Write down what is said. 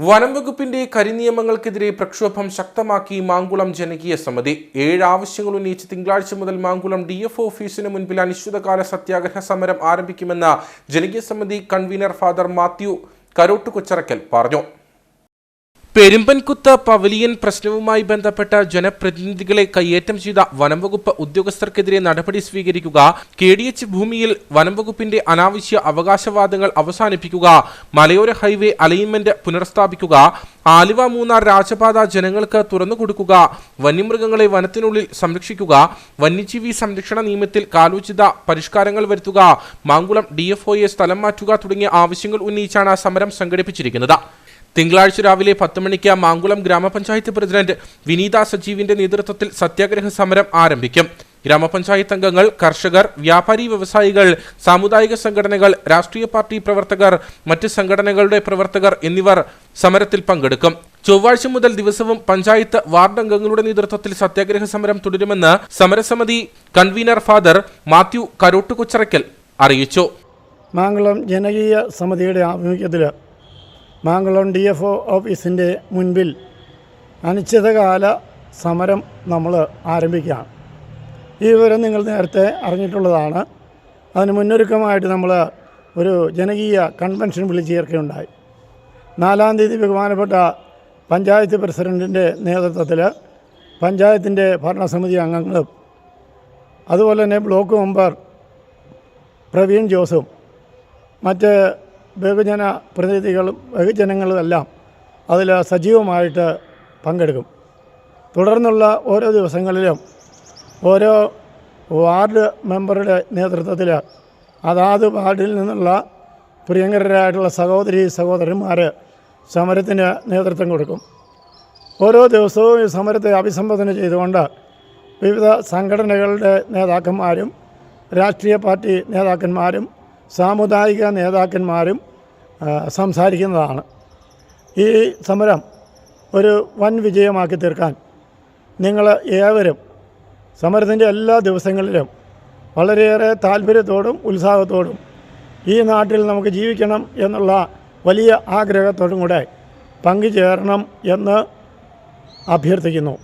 വനം വകുപ്പിന്റെ കരിനിയമങ്ങൾക്കെതിരെ പ്രക്ഷോഭം ശക്തമാക്കി മാങ്കുളം ജനകീയ സമിതി. ഏഴ് ആവശ്യങ്ങൾ ഉന്നയിച്ച് തിങ്കളാഴ്ച മുതൽ മാങ്കുളം ഡി എഫ് ഓഫീസിന് മുൻപിൽ അനിശ്ചിതകാല സത്യാഗ്രഹ സമരം ആരംഭിക്കുമെന്ന് ജനകീയ സമിതി convener father Mathew Karott Kocharakkal പറഞ്ഞു. പെരുമ്പൻകുത്ത് പവലിയൻ പ്രശ്നവുമായി ബന്ധപ്പെട്ട ജനപ്രതിനിധികളെ കയ്യേറ്റം ചെയ്ത വനംവകുപ്പ് ഉദ്യോഗസ്ഥർക്കെതിരെ നടപടി സ്വീകരിക്കുക കെ ഡി എച്ച് ഭൂമിയിൽ വനംവകുപ്പിന്റെ അനാവശ്യ അവകാശവാദങ്ങൾ അവസാനിപ്പിക്കുക മലയോര ഹൈവേ അലൈൻമെന്റ് പുനഃസ്ഥാപിക്കുക ആലുവ മൂന്നാർ രാജപാത ജനങ്ങൾക്ക് തുറന്നു കൊടുക്കുക വന്യമൃഗങ്ങളെ വനത്തിനുള്ളിൽ സംരക്ഷിക്കുക വന്യജീവി സംരക്ഷണ നിയമത്തിൽ കാലോചിത പരിഷ്കാരങ്ങൾ വരുത്തുക മാങ്കുളം ഡി എഫ് സ്ഥലം മാറ്റുക തുടങ്ങിയ ആവശ്യങ്ങൾ ഉന്നയിച്ചാണ് സമരം സംഘടിപ്പിച്ചിരിക്കുന്നത്. തിങ്കളാഴ്ച രാവിലെ പത്ത് മണിക്ക് മാങ്കുളം ഗ്രാമപഞ്ചായത്ത് പ്രസിഡന്റ് വിനീത സജീവിന്റെ നേതൃത്വത്തിൽ സത്യാഗ്രഹ സമരം ആരംഭിക്കും. ഗ്രാമപഞ്ചായത്ത് അംഗങ്ങൾ കർഷകർ വ്യാപാരി വ്യവസായികൾ സാമുദായിക സംഘടനകൾ രാഷ്ട്രീയ പാർട്ടി പ്രവർത്തകർ മറ്റ് സംഘടനകളുടെ പ്രവർത്തകർ എന്നിവർ സമരത്തിൽ പങ്കെടുക്കും. ചൊവ്വാഴ്ച മുതൽ ദിവസവും പഞ്ചായത്ത് വാർഡ് അംഗങ്ങളുടെ നേതൃത്വത്തിൽ സത്യാഗ്രഹ സമരം തുടരുമെന്ന് സമരസമിതി കൺവീനർ ഫാദർ മാത്യു കരോട്ടുകൊച്ചറയ്ക്കൽ അറിയിച്ചു. മാങ്കുളം ജനകീയ സമിതിയുടെ ആഭിമുഖ്യത്തിൽ മാങ്കുളം ഡി എഫ് ഒ ഓഫീസിന്റെ മുൻപിൽ അനിശ്ചിതകാല സമരം നമ്മൾ ആരംഭിക്കുകയാണ്. ഈ വിവരം നിങ്ങൾ നേരത്തെ അറിഞ്ഞിട്ടുള്ളതാണ്. അതിന് മുന്നൊരുക്കമായിട്ട് നമ്മൾ ഒരു ജനകീയ കൺവെൻഷൻ വിളിച്ചു ചേർക്കുകയുണ്ടായി. നാലാം തീയതി ബഹുമാനപ്പെട്ട പഞ്ചായത്ത് പ്രസിഡന്റിന്റെ നേതൃത്വത്തിൽ പഞ്ചായത്തിന്റെ ഭരണസമിതി അംഗങ്ങളും അതുപോലെ തന്നെ ബ്ലോക്ക് മെമ്പർ പ്രവീൺ ജോസും മറ്റ് ബഹുജന പ്രതിനിധികളും ബഹുജനങ്ങളും എല്ലാം അതിൽ സജീവമായിട്ട് പങ്കെടുക്കും. തുടർന്നുള്ള ഓരോ ദിവസങ്ങളിലും ഓരോ വാർഡ് മെമ്പറുടെ നേതൃത്വത്തിൽ അതാത് വാർഡിൽ നിന്നുള്ള പ്രിയങ്കരായിട്ടുള്ള സഹോദരി സഹോദരന്മാർ സമരത്തിന് നേതൃത്വം കൊടുക്കും. ഓരോ ദിവസവും ഈ സമരത്തെ അഭിസംബോധന ചെയ്തുകൊണ്ട് വിവിധ സംഘടനകളുടെ നേതാക്കന്മാരും രാഷ്ട്രീയ പാർട്ടി നേതാക്കന്മാരും സാമുദായിക നേതാക്കന്മാരും സംസാരിക്കുന്നതാണ്. ഈ സമരം ഒരു വൻ വിജയമാക്കി തീർക്കാൻ നിങ്ങൾ ഏവരും സമരത്തിന്റെ എല്ലാ ദിവസങ്ങളിലും വളരെയേറെ താല്പര്യത്തോടും ഉത്സാഹത്തോടും ഈ നാട്ടിൽ നമുക്ക് ജീവിക്കണം എന്നുള്ള വലിയ ആഗ്രഹത്തോടും കൂടെ പങ്കുചേരണം എന്ന് അഭ്യർത്ഥിക്കുന്നു.